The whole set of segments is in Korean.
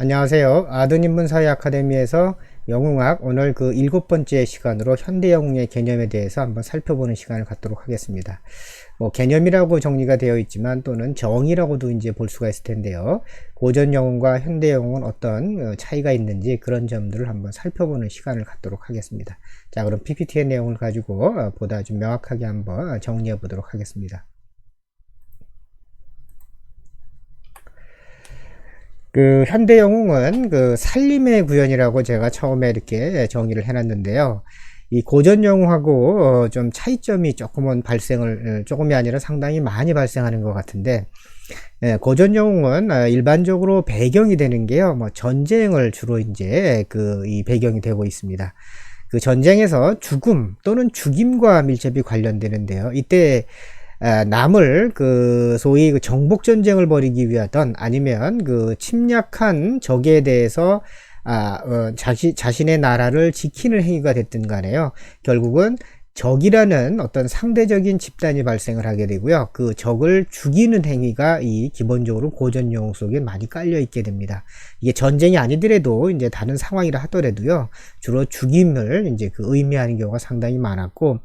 안녕하세요. 아드인문사회 아카데미에서 영웅학 오늘 그 일곱 번째 시간으로 현대 영웅의 개념에 대해서 한번 살펴보는 시간을 갖도록 하겠습니다. 뭐 개념이라고 정리가 되어 있지만 또는 정의라고도 이제 볼 수가 있을 텐데요. 고전 영웅과 현대 영웅은 어떤 어, 차이가 있는지 그런 점들을 한번 살펴보는 시간을 갖도록 하겠습니다. 자, 그럼 PPT의 내용을 가지고 어, 보다 좀 명확하게 한번 정리해 보도록 하겠습니다. 그 현대 영웅은 그 살림의 구현이라고 제가 처음에 이렇게 정의를 해놨는데요. 이 고전 영웅하고 어, 좀 차이점이 조금은 발생을 어, 조금이 아니라 상당히 많이 발생하는 것 같은데 예, 고전 영웅은 어, 일반적으로 배경이 되는 게요. 뭐 전쟁을 주로 이제 그 이 배경이 되고 있습니다. 그 전쟁에서 죽음 또는 죽임과 밀접히 관련되는데요. 이때 아, 남을 그 소위 그 정복 전쟁을 벌이기 위하던 아니면 그 침략한 적에 대해서 아, 어, 자시, 자신의 나라를 지키는 행위가 됐든 간에요. 결국은 적이라는 어떤 상대적인 집단이 발생을 하게 되고요. 그 적을 죽이는 행위가 이 기본적으로 고전 영웅 속에 많이 깔려 있게 됩니다. 이게 전쟁이 아니더라도 이제 다른 상황이라 하더라도요. 주로 죽임을 이제 그 의미하는 경우가 상당히 많았고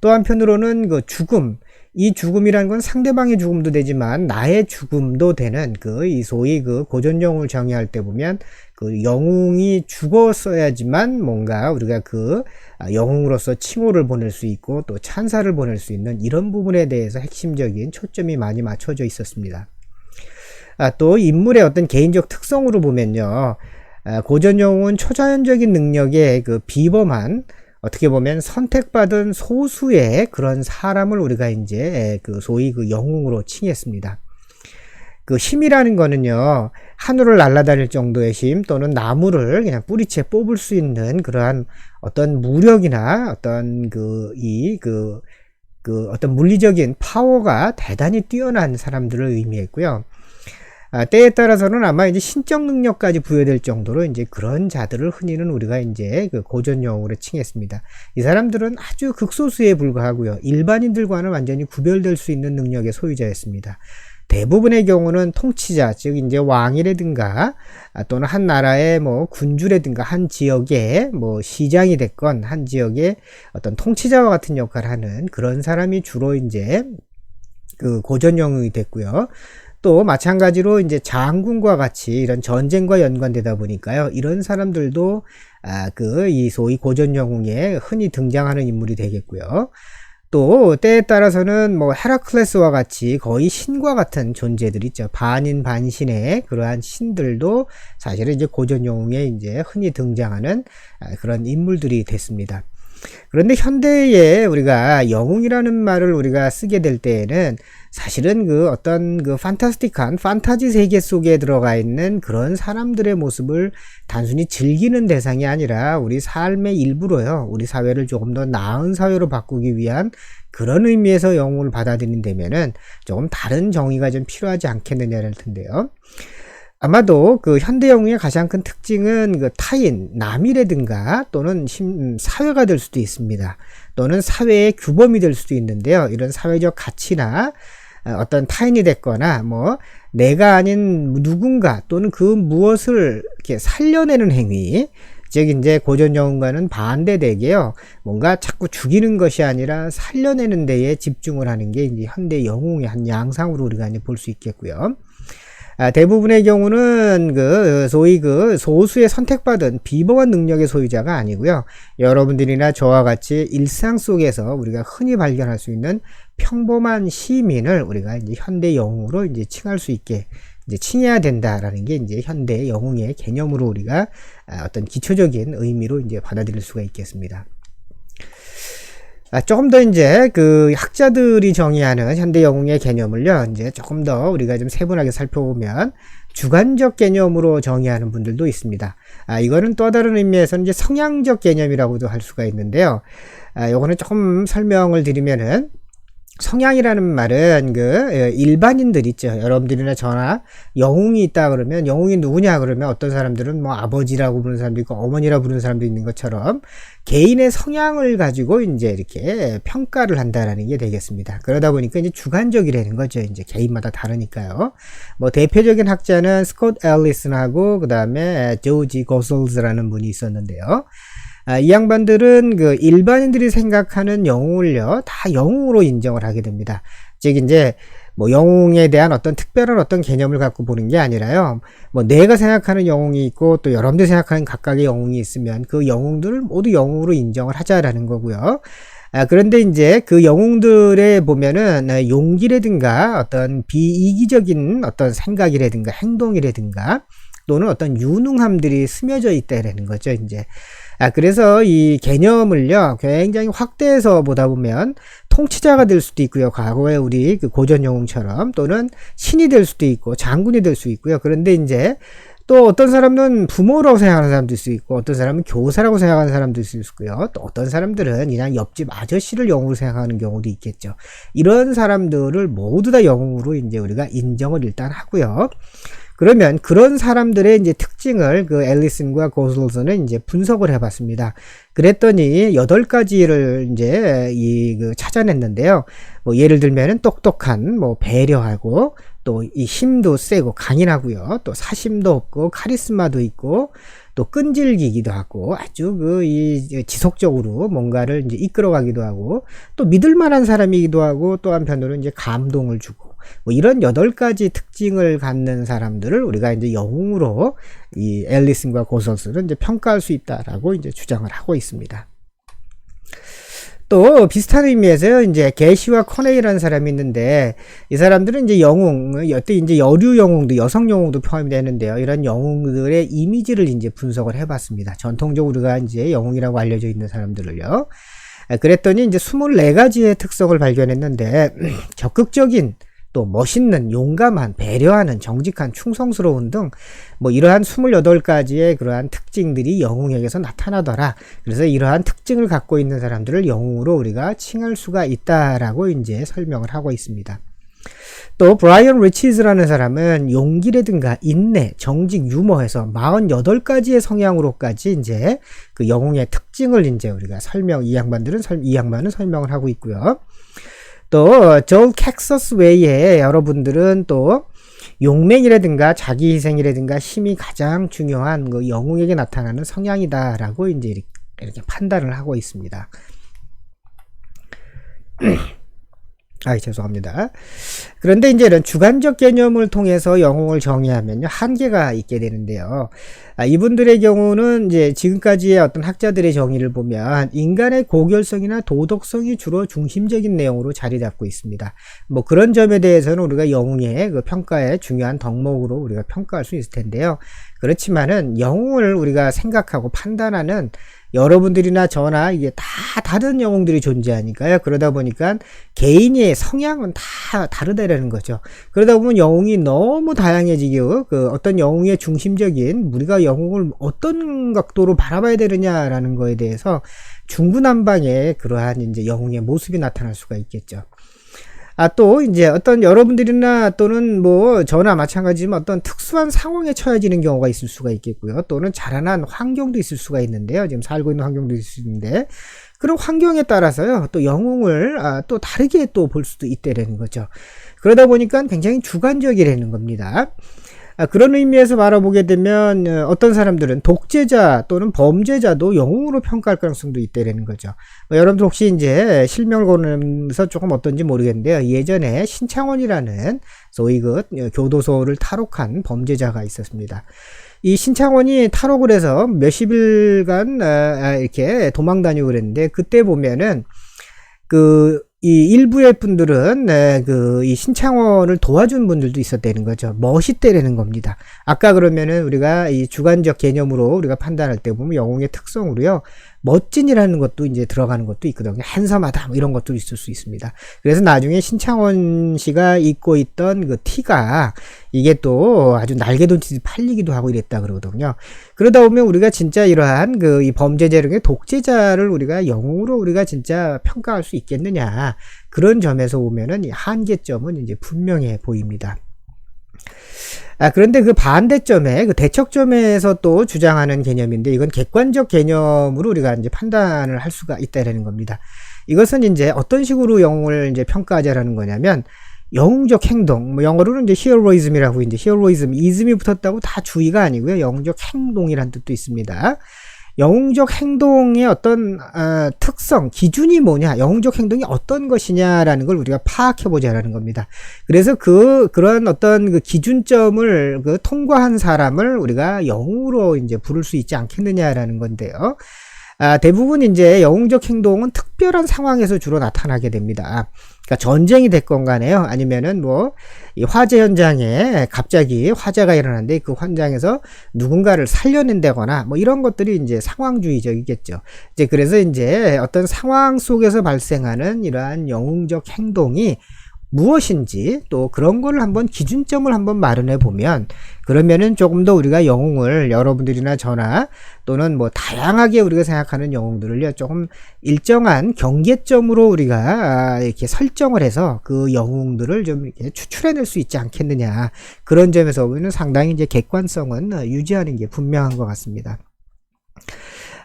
또 한편으로는 그 죽음 이 죽음이라는 건 상대방의 죽음도 되지만 나의 죽음도 되는 그 이 소위 그 고전 영웅을 정의할 때 보면 그 영웅이 죽었어야지만 뭔가 우리가 그 아, 영웅으로서 칭호를 보낼 수 있고 또 찬사를 보낼 수 있는 이런 부분에 대해서 핵심적인 초점이 많이 맞춰져 있었습니다. 아, 또 인물의 어떤 개인적 특성으로 보면요. 아, 고전 영웅은 초자연적인 능력에 그 비범한 어떻게 보면 선택받은 소수의 그런 사람을 우리가 이제 그 소위 그 영웅으로 칭했습니다. 그 힘이라는 거는요, 하늘을 날아다닐 정도의 힘 또는 나무를 그냥 뿌리채 뽑을 수 있는 그러한 어떤 무력이나 어떤 그, 이, 그, 그 어떤 물리적인 파워가 대단히 뛰어난 사람들을 의미했고요. 아, 때에 따라서는 아마 이제 신적 능력까지 부여될 정도로 이제 그런 자들을 흔히는 우리가 이제 그 고전 영웅으로 칭했습니다. 이 사람들은 아주 극소수에 불과하고요. 일반인들과는 완전히 구별될 수 있는 능력의 소유자였습니다. 대부분의 경우는 통치자, 즉 이제 왕이라든가 아, 또는 한 나라의 뭐 군주라든가 한 지역의 뭐 시장이 됐건 한 지역의 어떤 통치자와 같은 역할을 하는 그런 사람이 주로 이제 그 고전 영웅이 됐고요. 또 마찬가지로 이제 장군과 같이 이런 전쟁과 연관되다 보니까요. 이런 사람들도 아, 그 이 소위 고전 영웅에 흔히 등장하는 인물이 되겠고요. 또 때에 따라서는 뭐 헤라클레스와 같이 거의 신과 같은 존재들 있죠. 반인 반신의 그러한 신들도 사실은 이제 고전 영웅에 이제 흔히 등장하는 아, 그런 인물들이 됐습니다. 그런데 현대에 우리가 영웅이라는 말을 우리가 쓰게 될 때에는 사실은 그 어떤 그 판타스틱한 판타지 세계 속에 들어가 있는 그런 사람들의 모습을 단순히 즐기는 대상이 아니라 우리 삶의 일부로요. 우리 사회를 조금 더 나은 사회로 바꾸기 위한 그런 의미에서 영웅을 받아들인다면은 조금 다른 정의가 좀 필요하지 않겠느냐를 텐데요. 아마도 그 현대 영웅의 가장 큰 특징은 그 타인, 남이라든가 또는 사회가 될 수도 있습니다. 또는 사회의 규범이 될 수도 있는데요. 이런 사회적 가치나 어, 어떤 타인이 됐거나 뭐 내가 아닌 누군가 또는 그 무엇을 이렇게 살려내는 행위 즉 이제 고전 영웅과는 반대되게요. 뭔가 자꾸 죽이는 것이 아니라 살려내는 데에 집중을 하는 게 이제 현대 영웅의 한 양상으로 우리가 이제 볼 수 있겠고요. 아, 대부분의 경우는 그 소위 그 소수의 선택받은 비범한 능력의 소유자가 아니고요. 여러분들이나 저와 같이 일상 속에서 우리가 흔히 발견할 수 있는 평범한 시민을 우리가 이제 현대 영웅으로 이제 칭할 수 있게 이제 칭해야 된다라는 게 이제 현대 영웅의 개념으로 우리가 아, 어떤 기초적인 의미로 이제 받아들일 수가 있겠습니다. 아, 조금 더 이제 그 학자들이 정의하는 현대 영웅의 개념을요, 이제 조금 더 우리가 좀 세분하게 살펴보면 주관적 개념으로 정의하는 분들도 있습니다. 아, 이거는 또 다른 의미에서 이제 성향적 개념이라고도 할 수가 있는데요. 아, 요거는 조금 설명을 드리면은 성향이라는 말은 그 예, 일반인들 있죠. 여러분들이나 저나 영웅이 있다 그러면 영웅이 누구냐 그러면 어떤 사람들은 뭐 아버지라고 부르는 사람도 있고 어머니라고 부르는 사람도 있는 것처럼 개인의 성향을 가지고 이제 이렇게 평가를 한다라는 게 되겠습니다. 그러다 보니까 이제 주관적이라는 거죠. 이제 개인마다 다르니까요. 뭐 대표적인 학자는 스콧 앨리슨하고 그다음에 조지 고슬즈라는 분이 있었는데요. 아, 이 양반들은 그 일반인들이 생각하는 영웅을요, 다 영웅으로 인정을 하게 됩니다. 즉, 이제, 뭐, 영웅에 대한 어떤 특별한 어떤 개념을 갖고 보는 게 아니라요, 뭐, 내가 생각하는 영웅이 있고, 또 여러분들이 생각하는 각각의 영웅이 있으면 그 영웅들을 모두 영웅으로 인정을 하자라는 거고요. 아, 그런데 이제 그 영웅들에 보면은 아, 용기라든가 어떤 비이기적인 어떤 생각이라든가 행동이라든가 또는 어떤 유능함들이 스며져 있다라는 거죠, 이제. 아, 그래서 이 개념을요, 굉장히 확대해서 보다 보면 통치자가 될 수도 있고요. 과거에 우리 그 고전 영웅처럼 또는 신이 될 수도 있고 장군이 될 수 있고요. 그런데 이제 또 어떤 사람은 부모라고 생각하는 사람도 있을 수 있고 어떤 사람은 교사라고 생각하는 사람도 있을 수 있고요. 또 어떤 사람들은 그냥 옆집 아저씨를 영웅으로 생각하는 경우도 있겠죠. 이런 사람들을 모두 다 영웅으로 이제 우리가 인정을 일단 하고요. 그러면 그런 사람들의 이제 특징을 그 앨리슨과 고슬슨은 이제 분석을 해봤습니다. 그랬더니 여덟 가지를 이제 이 그 찾아냈는데요. 뭐 예를 들면은 똑똑한, 뭐 배려하고 또 이 힘도 세고 강인하고요. 또 사심도 없고 카리스마도 있고 또 끈질기기도 하고 아주 그 이 지속적으로 뭔가를 이제 이끌어가기도 하고 또 믿을 만한 사람이기도 하고 또 한편으로 이제 감동을 주고 뭐 이런 여덟 가지 특징을 갖는 사람들을 우리가 이제 영웅으로 이 앨리슨과 고선스는 이제 평가할 수 있다라고 이제 주장을 하고 있습니다. 또 비슷한 의미에서 이제 게시와 커네이라는 사람이 있는데 이 사람들은 이제 영웅, 여태 이제 여류 영웅도 여성 영웅도 포함이 되는데요. 이런 영웅들의 이미지를 이제 분석을 해봤습니다. 전통적으로 우리가 이제 영웅이라고 알려져 있는 사람들을요. 그랬더니 이제 24가지의 특성을 발견했는데 적극적인 또 멋있는, 용감한, 배려하는, 정직한, 충성스러운 등 뭐 이러한 28가지의 그러한 특징들이 영웅에게서 나타나더라. 그래서 이러한 특징을 갖고 있는 사람들을 영웅으로 우리가 칭할 수가 있다라고 이제 설명을 하고 있습니다. 또 브라이언 리치즈라는 사람은 용기라든가 인내, 정직, 유머해서 48가지의 성향으로까지 이제 그 영웅의 특징을 이제 우리가 설명 이 양반들은 이 양반은 설명을 하고 있고요. 또존 캡서스 외에 여러분들은 또 용맹이라든가 자기 희생이라든가 힘이 가장 중요한 그 영웅에게 나타나는 성향이다라고 이제 이렇게 판단을 하고 있습니다. 아, 죄송합니다. 그런데 이제 이런 주관적 개념을 통해서 영웅을 정의하면요, 한계가 있게 되는데요. 아, 이분들의 경우는 이제 지금까지의 어떤 학자들의 정의를 보면 인간의 고결성이나 도덕성이 주로 중심적인 내용으로 자리 잡고 있습니다. 뭐 그런 점에 대해서는 우리가 영웅의 그 평가의 중요한 덕목으로 우리가 평가할 수 있을 텐데요. 그렇지만은 영웅을 우리가 생각하고 판단하는 여러분들이나 저나 이게 다 다른 영웅들이 존재하니까요. 그러다 보니까 개인의 성향은 다 다르다라는 거죠. 그러다 보면 영웅이 너무 다양해지고 그 어떤 영웅의 중심적인 우리가 영웅을 어떤 각도로 바라봐야 되느냐라는 거에 대해서 중구난방의 그러한 이제 영웅의 모습이 나타날 수가 있겠죠. 아, 또, 이제 어떤 여러분들이나 또는 뭐, 저나 마찬가지지만 어떤 특수한 상황에 처해지는 경우가 있을 수가 있겠고요. 또는 자라난 환경도 있을 수가 있는데요. 지금 살고 있는 환경도 있을 수 있는데, 그런 환경에 따라서요, 또 영웅을 아, 또 다르게 또 볼 수도 있다라는 거죠. 그러다 보니까 굉장히 주관적이라는 겁니다. 아, 그런 의미에서 바라보게 되면 어, 어떤 사람들은 독재자 또는 범죄자도 영웅으로 평가할 가능성도 있다라는 거죠. 뭐 여러분들 혹시 이제 실명을 거면서 조금 어떤지 모르겠는데요. 예전에 신창원이라는 소위 그 어, 교도소를 탈옥한 범죄자가 있었습니다. 이 신창원이 탈옥을 해서 몇십일간 아, 아, 이렇게 도망 다니고 그랬는데 그때 보면은 그 이 일부의 분들은 네, 그이 신창원을 도와준 분들도 있었다는 거죠. 멋있대라는 겁니다. 아까 그러면은 우리가 이 주관적 개념으로 우리가 판단할 때 보면 영웅의 특성으로요. 멋진이라는 것도 이제 들어가는 것도 있거든요. 한섬하다 뭐 이런 것도 있을 수 있습니다. 그래서 나중에 신창원 씨가 입고 있던 그 티가 이게 또 아주 날개돋이 팔리기도 하고 이랬다 그러거든요. 그러다 보면 우리가 진짜 이러한 그 이 범죄자력의 독재자를 우리가 영웅으로 우리가 진짜 평가할 수 있겠느냐 그런 점에서 보면은 이 한계점은 이제 분명해 보입니다. 아, 그런데 그 반대점에, 그 대척점에서 또 주장하는 개념인데, 이건 객관적 개념으로 우리가 이제 판단을 할 수가 있다라는 겁니다. 이것은 이제 어떤 식으로 영웅을 이제 평가하자라는 거냐면, 영웅적 행동, 뭐 영어로는 이제 히어로이즘이라고 이제 히어로이즘, 이즘이 붙었다고 다 주의가 아니고요. 영웅적 행동이란 뜻도 있습니다. 영웅적 행동의 어떤 어, 특성, 기준이 뭐냐, 영웅적 행동이 어떤 것이냐라는 걸 우리가 파악해 보자라는 겁니다. 그래서 그 그런 어떤 그 기준점을 그 통과한 사람을 우리가 영웅으로 이제 부를 수 있지 않겠느냐라는 건데요. 아, 대부분 이제 영웅적 행동은 특별한 상황에서 주로 나타나게 됩니다. 그러니까 전쟁이 됐건 간에요. 아니면은 뭐, 이 화재 현장에 갑자기 화재가 일어났는데 그 현장에서 누군가를 살려낸다거나 뭐 이런 것들이 이제 상황주의적이겠죠. 이제 그래서 이제 어떤 상황 속에서 발생하는 이러한 영웅적 행동이 무엇인지 또 그런 거를 한번 기준점을 한번 마련해 보면 그러면은 조금 더 우리가 영웅을 여러분들이나 저나 또는 뭐 다양하게 우리가 생각하는 영웅들을요 조금 일정한 경계점으로 우리가 아, 이렇게 설정을 해서 그 영웅들을 좀 이렇게 추출해낼 수 있지 않겠느냐 그런 점에서 보면 상당히 이제 객관성은 유지하는 게 분명한 것 같습니다.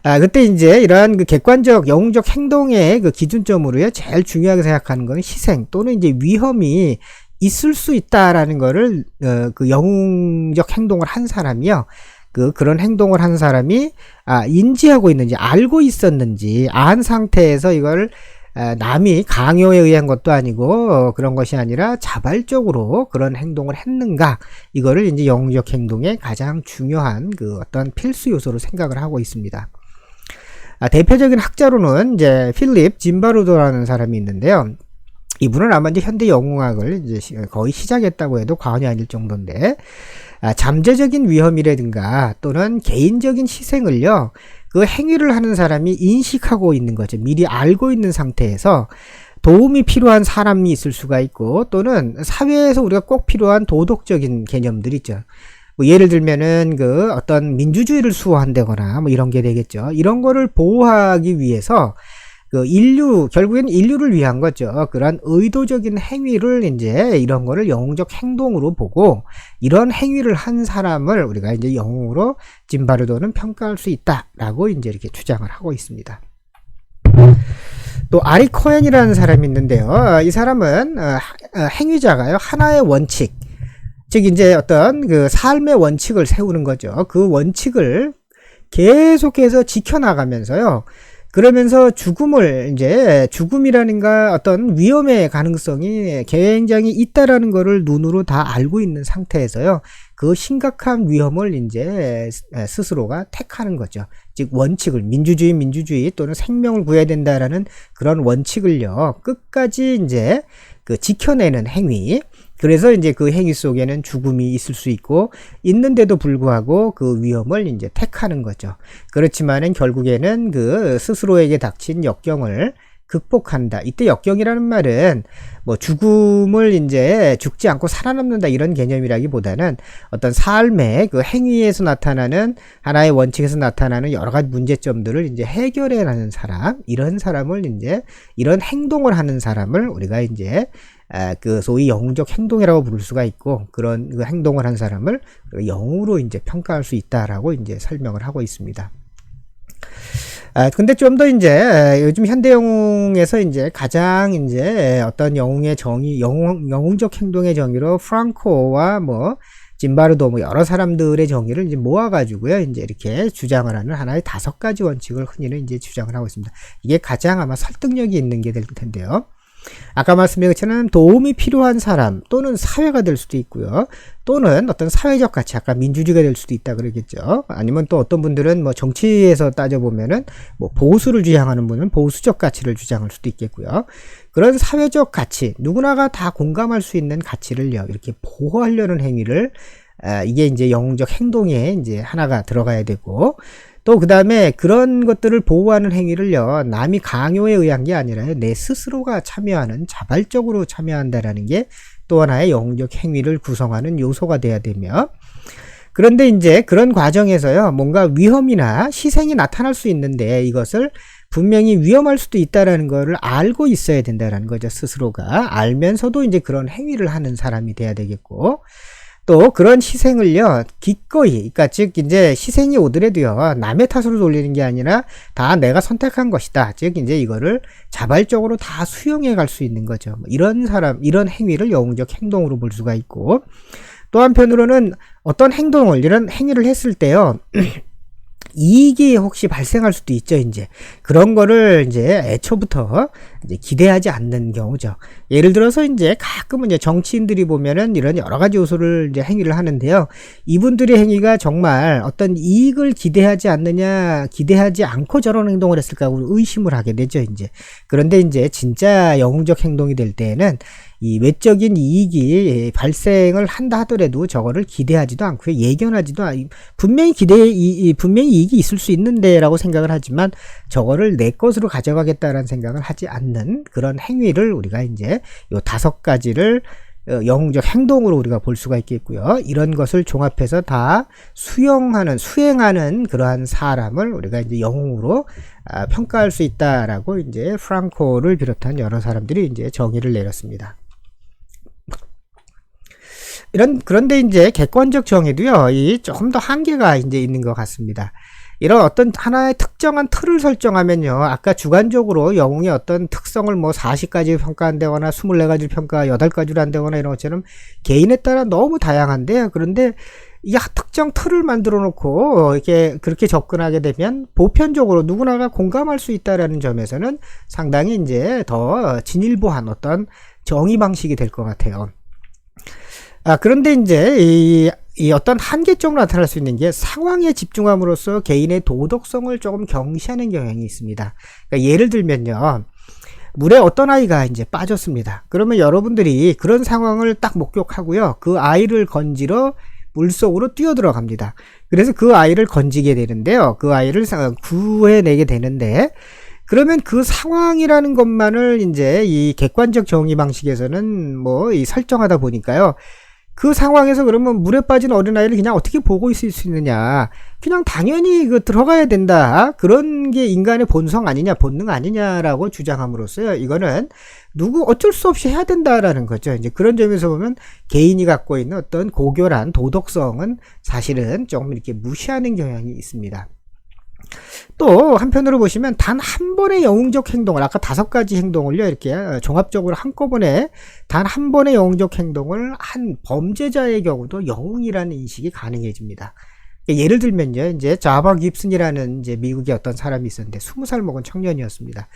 아, 그때 이제 이러한 그 객관적 영웅적 행동의 그 기준점으로요, 제일 중요하게 생각하는 건 희생 또는 이제 위험이 있을 수 있다라는 거를, 어, 그 영웅적 행동을 한 사람이요, 그, 그런 행동을 한 사람이, 아, 인지하고 있는지, 알고 있었는지, 안 상태에서 이걸, 아, 남이 강요에 의한 것도 아니고 어, 그런 것이 아니라 자발적으로 그런 행동을 했는가 이거를 이제 영웅적 행동의 가장 중요한 그 어떤 필수 요소로 생각을 하고 있습니다. 아, 대표적인 학자로는 이제 필립 짐바르도라는 사람이 있는데요. 이분은 아마 이제 현대 영웅학을 이제 거의 시작했다고 해도 과언이 아닐 정도인데, 아, 잠재적인 위험이라든가 또는 개인적인 희생을요, 그 행위를 하는 사람이 인식하고 있는 거죠. 미리 알고 있는 상태에서 도움이 필요한 사람이 있을 수가 있고 또는 사회에서 우리가 꼭 필요한 도덕적인 개념들 있죠. 뭐 예를 들면은 그 어떤 민주주의를 수호한다거나 뭐 이런 게 되겠죠. 이런 거를 보호하기 위해서 그 인류 결국엔 인류를 위한 거죠. 그런 의도적인 행위를 이제 이런 거를 영웅적 행동으로 보고 이런 행위를 한 사람을 우리가 이제 영웅으로 짐바르도는 평가할 수 있다라고 이제 이렇게 주장을 하고 있습니다. 또 아리 코엔이라는 사람이 있는데요. 이 사람은 어, 어, 행위자가요. 하나의 원칙 즉 이제 어떤 그 삶의 원칙을 세우는 거죠. 그 원칙을 계속해서 지켜나가면서요. 그러면서 죽음을 이제 죽음이라는가 어떤 위험의 가능성이 굉장히 있다라는 것을 눈으로 다 알고 있는 상태에서요. 그 심각한 위험을 이제 스스로가 택하는 거죠. 즉 원칙을 민주주의 민주주의 또는 생명을 구해야 된다라는 그런 원칙을요. 끝까지 이제 그 지켜내는 행위 그래서 이제 그 행위 속에는 죽음이 있을 수 있고 있는데도 불구하고 그 위험을 이제 택하는 거죠. 그렇지만은 결국에는 그 스스로에게 닥친 역경을 극복한다. 이때 역경이라는 말은 뭐 죽음을 이제 죽지 않고 살아남는다 이런 개념이라기보다는 어떤 삶의 그 행위에서 나타나는 하나의 원칙에서 나타나는 여러 가지 문제점들을 이제 해결해 나는 사람, 이런 사람을 이제 이런 행동을 하는 사람을 우리가 이제 그 소위 영웅적 행동이라고 부를 수가 있고 그런 그 행동을 한 사람을 영웅으로 이제 평가할 수 있다라고 이제 설명을 하고 있습니다. 아, 근데 좀 더 이제 요즘 현대 영웅에서 이제 가장 이제 어떤 영웅의 정의, 영웅, 영웅적 행동의 정의로 프랑코와 뭐 짐바르도 뭐 여러 사람들의 정의를 이제 모아가지고요. 이제 이렇게 주장을 하는 하나의 다섯 가지 원칙을 흔히는 이제 주장을 하고 있습니다. 이게 가장 아마 설득력이 있는 게 될 텐데요. 아까 말씀드린 것처럼 도움이 필요한 사람 또는 사회가 될 수도 있고요. 또는 어떤 사회적 가치, 아까 민주주의가 될 수도 있다 그러겠죠. 아니면 또 어떤 분들은 뭐 정치에서 따져보면은 뭐 보수를 주장하는 분은 보수적 가치를 주장할 수도 있겠고요. 그런 사회적 가치, 누구나가 다 공감할 수 있는 가치를요, 이렇게 보호하려는 행위를 아, 이게 이제 영웅적 행동에 이제 하나가 들어가야 되고 또 그 다음에 그런 것들을 보호하는 행위를요, 남이 강요에 의한 게 아니라요, 내 스스로가 참여하는, 자발적으로 참여한다라는 게 또 하나의 영웅적 행위를 구성하는 요소가 돼야 되며, 그런데 이제 그런 과정에서요, 뭔가 위험이나 희생이 나타날 수 있는데 이것을 분명히 위험할 수도 있다라는 거를 알고 있어야 된다라는 거죠, 스스로가. 알면서도 이제 그런 행위를 하는 사람이 돼야 되겠고, 또 그런 희생을요 기꺼이 그러니까 즉 이제 희생이 오더라도요 남의 탓으로 돌리는 게 아니라 다 내가 선택한 것이다. 즉 이제 이거를 자발적으로 다 수용해 갈 수 있는 거죠. 뭐 이런 사람 이런 행위를 영웅적 행동으로 볼 수가 있고. 또 한편으로는 어떤 행동을 이런 행위를 했을 때요 이익이 혹시 발생할 수도 있죠, 이제. 그런 거를 이제 애초부터 이제 기대하지 않는 경우죠. 예를 들어서 이제 가끔은 이제 정치인들이 보면은 이런 여러 가지 요소를 이제 행위를 하는데요. 이분들의 행위가 정말 어떤 이익을 기대하지 않느냐, 기대하지 않고 저런 행동을 했을까 의심을 하게 되죠, 이제. 그런데 이제 진짜 영웅적 행동이 될 때에는 이 외적인 이익이 발생을 한다 하더라도 저거를 기대하지도 않고요. 예견하지도 않, 분명히 기대, 이, 분명히 이익이 있을 수 있는데라고 생각을 하지만 저거를 내 것으로 가져가겠다라는 생각을 하지 않는 그런 행위를 우리가 이제 요 다섯 가지를 어, 영웅적 행동으로 우리가 볼 수가 있겠고요. 이런 것을 종합해서 다 수용하는, 수행하는 그러한 사람을 우리가 이제 영웅으로 아, 평가할 수 있다라고 이제 프랑코를 비롯한 여러 사람들이 이제 정의를 내렸습니다. 이런 그런데 이제 객관적 정의도요, 이 조금 더 한계가 이제 있는 것 같습니다. 이런 어떤 하나의 특정한 틀을 설정하면요. 아까 주관적으로 영웅의 어떤 특성을 뭐 40가지 평가한다거나 24가지 평가 8가지로 한다거나 이런 것처럼 개인에 따라 너무 다양한데요. 그런데 이 특정 틀을 만들어 놓고 이렇게 그렇게 접근하게 되면 보편적으로 누구나가 공감할 수 있다라는 점에서는 상당히 이제 더 진일보한 어떤 정의 방식이 될 것 같아요. 아, 그런데 이제 이, 이 어떤 한계점으로 나타날 수 있는 게 상황에 집중함으로써 개인의 도덕성을 조금 경시하는 경향이 있습니다. 그러니까 예를 들면요. 물에 어떤 아이가 이제 빠졌습니다. 그러면 여러분들이 그런 상황을 딱 목격하고요. 그 아이를 건지러 물 속으로 뛰어 들어갑니다. 그래서 그 아이를 건지게 되는데요. 그 아이를 구해내게 되는데, 그러면 그 상황이라는 것만을 이제 이 객관적 정의 방식에서는 뭐 이 설정하다 보니까요. 그 상황에서 그러면 물에 빠진 어린아이를 그냥 어떻게 보고 있을 수 있느냐. 그냥 당연히 그 들어가야 된다. 그런 게 인간의 본성 아니냐, 본능 아니냐라고 주장함으로써요. 이거는 누구 어쩔 수 없이 해야 된다라는 거죠. 이제 그런 점에서 보면 개인이 갖고 있는 어떤 고결한 도덕성은 사실은 조금 이렇게 무시하는 경향이 있습니다. 또 한편으로 보시면 단 한 번의 영웅적 행동을 아까 다섯 가지 행동을요 이렇게 종합적으로 한꺼번에 단 한 번의 영웅적 행동을 한 범죄자의 경우도 영웅이라는 인식이 가능해집니다. 예를 들면요 이제 자바 깁슨이라는 이제 미국의 어떤 사람이 있었는데 20살 먹은 청년이었습니다.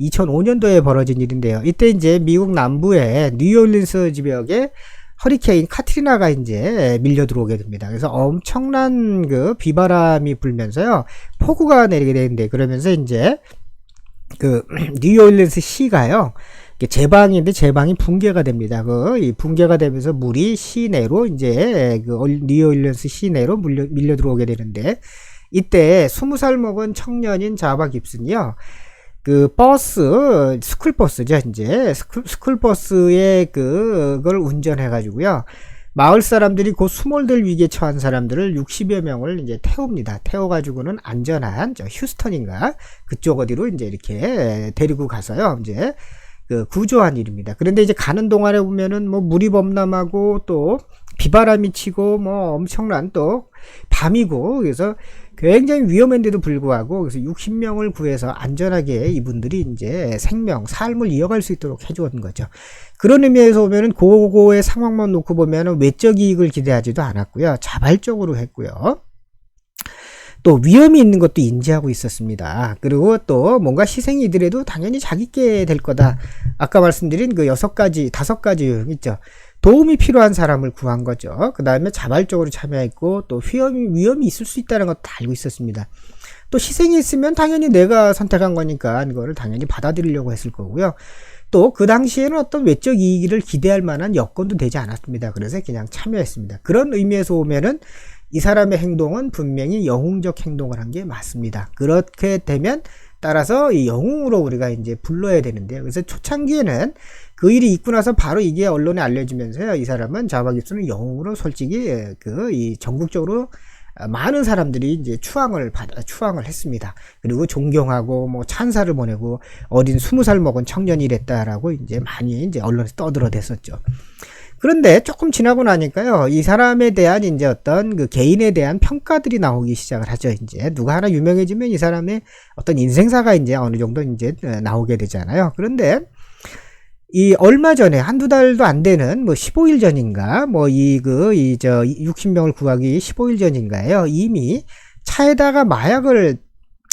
2005년도에 벌어진 일인데요. 이때 이제 미국 남부의 뉴올린스 지역에 허리케인 카트리나가 이제 밀려 들어오게 됩니다. 그래서 엄청난 그 비바람이 불면서요. 폭우가 내리게 되는데 그러면서 이제 그 뉴올리언스 시가요. 제방인데 제방이 붕괴가 됩니다. 그 붕괴가 되면서 물이 시내로 이제 그 뉴올리언스 시내로 밀려, 밀려 들어오게 되는데 이때 20살 먹은 청년인 자바 깁슨이요. 그 버스 스쿨버스죠 이제. 스쿨, 스쿨버스에 그걸 운전해 가지고요. 마을 사람들이 곧 수몰될 위기에 처한 사람들을 60여 명을 이제 태웁니다. 태워 가지고는 안전한 저 휴스턴인가? 그쪽 어디로 이제 이렇게 데리고 가서요 이제 그 구조한 일입니다. 그런데 이제 가는 동안에 보면은 뭐 물이 범람하고 또 비바람이 치고 뭐 엄청난 또 밤이고 그래서 굉장히 위험한데도 불구하고 그래서 60명을 구해서 안전하게 이분들이 이제 생명, 삶을 이어갈 수 있도록 해주었던 거죠. 그런 의미에서 보면은 고고의 상황만 놓고 보면은 외적 이익을 기대하지도 않았고요. 자발적으로 했고요. 또 위험이 있는 것도 인지하고 있었습니다. 그리고 또 뭔가 희생이 있더라도 당연히 자기께 될 거다. 아까 말씀드린 그 여섯 가지, 다섯 가지 유형 있죠. 도움이 필요한 사람을 구한 거죠. 그 다음에 자발적으로 참여했고 또 위험이, 위험이 있을 수 있다는 것도 알고 있었습니다. 또 희생이 있으면 당연히 내가 선택한 거니까 이거를 당연히 받아들이려고 했을 거고요. 또 그 당시에는 어떤 외적 이익을 기대할 만한 여건도 되지 않았습니다. 그래서 그냥 참여했습니다. 그런 의미에서 보면은 이 사람의 행동은 분명히 영웅적 행동을 한 게 맞습니다. 그렇게 되면 따라서 이 영웅으로 우리가 이제 불러야 되는데요. 그래서 초창기에는 그 일이 있고 나서 바로 이게 언론에 알려지면서요. 이 사람은 자바 깁스는 영웅으로 솔직히 그 이 전국적으로 많은 사람들이 이제 추앙을 받 추앙을 했습니다. 그리고 존경하고 뭐 찬사를 보내고 어린 스무 살 먹은 청년이 랬다라고 이제 많이 이제 언론에서 떠들어댔었죠. 그런데 조금 지나고 나니까요, 이 사람에 대한 이제 어떤 그 개인에 대한 평가들이 나오기 시작을 하죠. 이제 누가 하나 유명해지면 이 사람의 어떤 인생사가 이제 어느 정도 이제 나오게 되잖아요. 그런데 이 얼마 전에 한두 달도 안 되는 뭐 15일 전인가 뭐 이 그 이 저 60명을 구하기 15일 전인가요. 이미 차에다가 마약을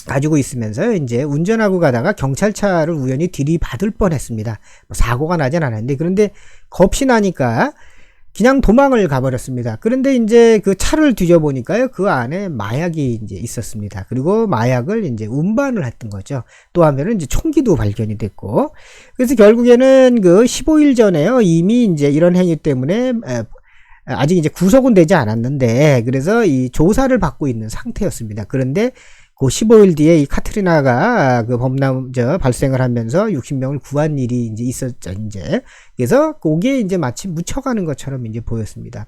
가지고 있으면서 이제 운전하고 가다가 경찰차를 우연히 들이받을 뻔했습니다. 뭐 사고가 나진 않았는데 그런데 겁이 나니까 그냥 도망을 가버렸습니다. 그런데 이제 그 차를 뒤져보니까요, 그 안에 마약이 이제 있었습니다. 그리고 마약을 이제 운반을 했던 거죠. 또 하면은 이제 총기도 발견이 됐고. 그래서 결국에는 그 15일 전에요, 이미 이제 이런 행위 때문에 아직 이제 구속은 되지 않았는데, 그래서 이 조사를 받고 있는 상태였습니다. 그런데 그 15일 뒤에 이 카트리나가 그 범람 저 발생을 하면서 60명을 구한 일이 이제 있었죠 이제 그래서 그게 이제 마치 묻혀가는 것처럼 이제 보였습니다.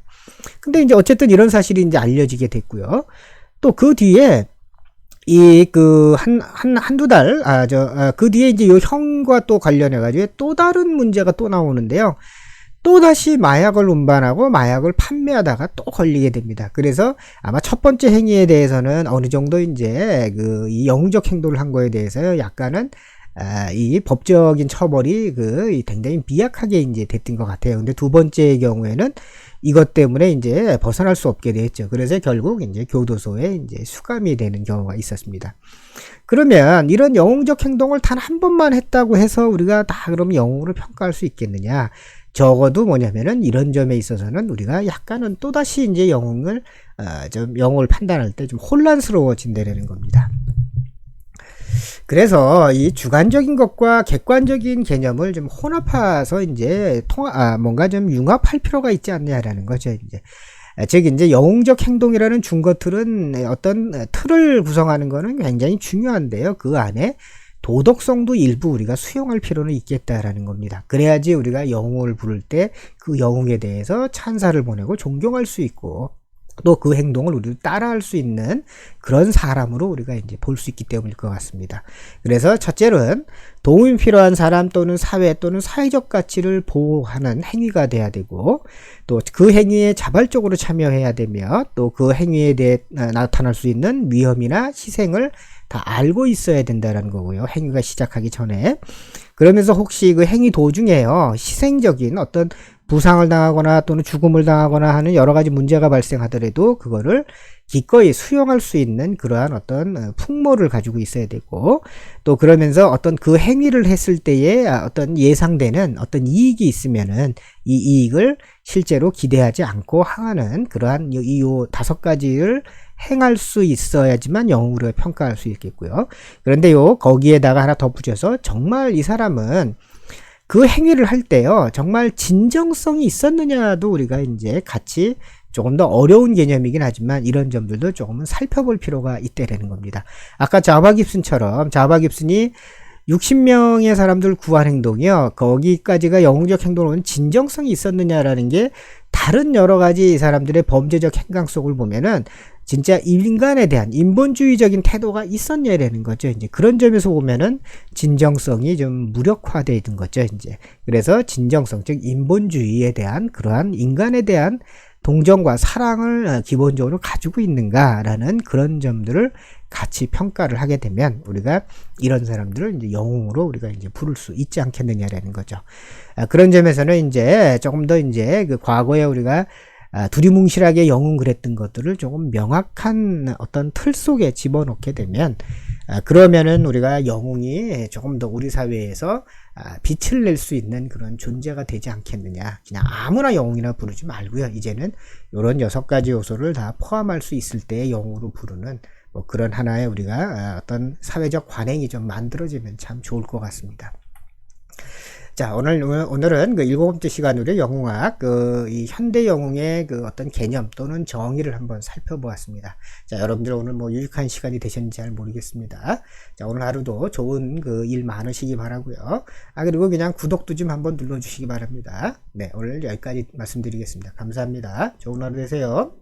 근데 이제 어쨌든 이런 사실이 이제 알려지게 됐고요. 또 그 뒤에 이 그 한 한 한두 달 아 저 그 뒤에 이제 요 형과 또 관련해 가지고 또 다른 문제가 또 나오는데요. 또다시 마약을 운반하고 마약을 판매하다가 또 걸리게 됩니다. 그래서 아마 첫 번째 행위에 대해서는 어느 정도 이제 그 이 영웅적 행동을 한 거에 대해서 약간은 아, 이 법적인 처벌이 그 굉장히 미약하게 이제 됐던 것 같아요. 근데 두 번째의 경우에는 이것 때문에 이제 벗어날 수 없게 됐죠. 그래서 결국 이제 교도소에 이제 수감이 되는 경우가 있었습니다. 그러면 이런 영웅적 행동을 단 한 번만 했다고 해서 우리가 다 그럼 영웅으로 평가할 수 있겠느냐? 적어도 뭐냐면은 이런 점에 있어서는 우리가 약간은 또다시 이제 영웅을 어, 좀 영웅을 판단할 때 좀 혼란스러워진다는 겁니다. 그래서 이 주관적인 것과 객관적인 개념을 좀 혼합해서 이제 통 아, 뭔가 좀 융합할 필요가 있지 않냐라는 거죠. 이제 즉 이제 영웅적 행동이라는 중거 틀은 어떤 틀을 구성하는 것은 굉장히 중요한데요. 그 안에 도덕성도 일부 우리가 수용할 필요는 있겠다라는 겁니다. 그래야지 우리가 영웅을 부를 때 그 영웅에 대해서 찬사를 보내고 존경할 수 있고 또 그 행동을 우리도 따라할 수 있는 그런 사람으로 우리가 이제 볼 수 있기 때문일 것 같습니다. 그래서 첫째는 도움이 필요한 사람 또는 사회 또는 사회적 가치를 보호하는 행위가 돼야 되고 또 그 행위에 자발적으로 참여해야 되며 또 그 행위에 대해 나타날 수 있는 위험이나 희생을 다 알고 있어야 된다라는 거고요. 행위가 시작하기 전에. 그러면서 혹시 그 행위 도중에요. 희생적인 어떤 부상을 당하거나 또는 죽음을 당하거나 하는 여러 가지 문제가 발생하더라도 그거를 기꺼이 수용할 수 있는 그러한 어떤 어, 풍모를 가지고 있어야 되고 또 그러면서 어떤 그 행위를 했을 때에 어떤 예상되는 어떤 이익이 있으면은 이 이익을 실제로 기대하지 않고 항하는 그러한 이 다섯 가지를 행할 수 있어야지만 영웅으로 평가할 수 있겠고요. 그런데 요, 거기에다가 하나 덧붙여서 정말 이 사람은 그 행위를 할 때요, 정말 진정성이 있었느냐도 우리가 이제 같이 조금 더 어려운 개념이긴 하지만 이런 점들도 조금은 살펴볼 필요가 있다라는 겁니다. 아까 자바 깁슨처럼 자바 깁슨이 60명의 사람들 구한 행동이요. 거기까지가 영웅적 행동은 진정성이 있었느냐라는 게 다른 여러 가지 사람들의 범죄적 행강 속을 보면은 진짜 인간에 대한 인본주의적인 태도가 있었냐라는 거죠. 이제 그런 점에서 보면은 진정성이 좀 무력화되어 있는 거죠. 이제 그래서 진정성, 즉 인본주의에 대한 그러한 인간에 대한 동정과 사랑을 어, 기본적으로 가지고 있는가라는 그런 점들을 같이 평가를 하게 되면 우리가 이런 사람들을 이제 영웅으로 우리가 이제 부를 수 있지 않겠느냐라는 거죠. 아, 그런 점에서는 이제 조금 더 이제 그 과거에 우리가 아, 두리뭉실하게 영웅 그랬던 것들을 조금 명확한 어떤 틀 속에 집어넣게 되면 아, 그러면은 우리가 영웅이 조금 더 우리 사회에서 아, 빛을 낼 수 있는 그런 존재가 되지 않겠느냐. 그냥 아무나 영웅이나 부르지 말고요. 이제는 이런 여섯 가지 요소를 다 포함할 수 있을 때 영웅으로 부르는 뭐 그런 하나의 우리가 어떤 사회적 관행이 좀 만들어지면 참 좋을 것 같습니다. 자, 오늘, 오늘- 오늘은 그 일곱 번째 시간으로 영웅학, 그, 이 현대 영웅의 그 어떤 개념 또는 정의를 한번 살펴보았습니다. 자, 여러분들 오늘 뭐 유익한 시간이 되셨는지 잘 모르겠습니다. 자, 오늘 하루도 좋은 그 일 많으시기 바라고요 아, 그리고 그냥 구독도 좀 한번 눌러주시기 바랍니다. 네, 오늘 여기까지 말씀드리겠습니다. 감사합니다. 좋은 하루 되세요.